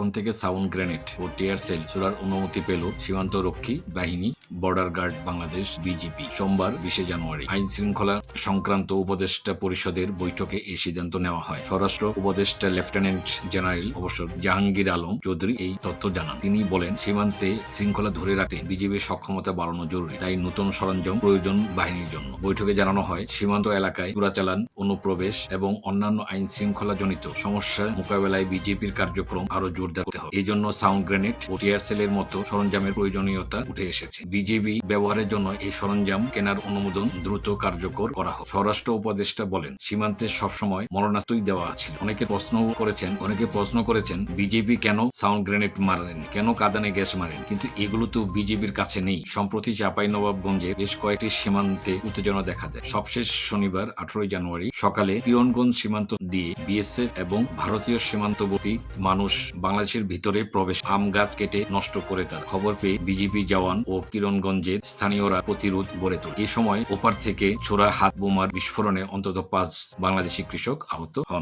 এখন থেকে sound grenade ও টিয়ার সেল ছোড়ার অনুমতি পেল সীমান্ত রক্ষী বাহিনী। Border guard Bangladesh BGP. সোমবার বিশে জানুয়ারি আইন শৃঙ্খলা সংক্রান্ত উপদেষ্টা পরিষদের বৈঠকে এই সিদ্ধান্ত নেওয়া হয়। স্বরাষ্ট্র উপদেষ্টা লেফটেন্যান্ট জেনারেল অবশ্য জাহাঙ্গীর আলম চৌধুরী এই তথ্য জানান। তিনি বলেন, সীমান্তে শৃঙ্খলা ধরে রাখতে বিজিবির সক্ষমতা বাড়ানো জরুরি, তাই নতুন সরঞ্জাম প্রয়োজন বাহিনীর জন্য। বৈঠকে জানানো হয়, সীমান্ত এলাকায় চোরাচালান, অনুপ্রবেশ এবং অন্যান্য আইন শৃঙ্খলা জনিত সমস্যা মোকাবেলায় বিজেপির কার্যক্রম আরও জোরদার করতে হবে। এই জন্য সাউন্ড গ্রেনেড ও টিয়ার সেলের মতো সরঞ্জামের প্রয়োজনীয়তা উঠে এসেছে। বিজেপি ব্যবহারের জন্য এই সরঞ্জাম কেনার অনুমোদন দ্রুত কার্যকর করা হোক। স্বরাষ্ট্র উপদেষ্টা বলেন, সীমান্তে সবসময় মরণাস্ত্রই দেওয়া ছিল। অনেকে প্রশ্ন করেছেন, অনেকে প্রশ্ন করেছেন বিজেপি কেন সাউন্ড গ্রেনেড মারেন, কেন কাদানে গ্যাস মারেন? কিন্তু এগুলো তো বিজেপির কাছে নেই। সম্প্রতি চাপাই নবাবগঞ্জে বেশ কয়েকটি সীমান্তে উত্তেজনা দেখা দেয়। সবশেষ শনিবার, আঠারোই জানুয়ারি সকালে কিরণগঞ্জ সীমান্ত দিয়ে বিএসএফ এবং ভারতীয় সীমান্তবর্তী মানুষ বাংলাদেশের ভিতরে প্রবেশ, আম গাছ কেটে নষ্ট করে তার। খবর পেয়ে বিজেপি জওয়ান ও কিরণগঞ্জের স্থানীয়রা প্রতিরোধ গড়ে তোলে। এ সময় ওপার থেকে ছোড়া হাত বোমার বিস্ফোরণে অন্তত পাঁচ বাংলাদেশি কৃষক আহত হন।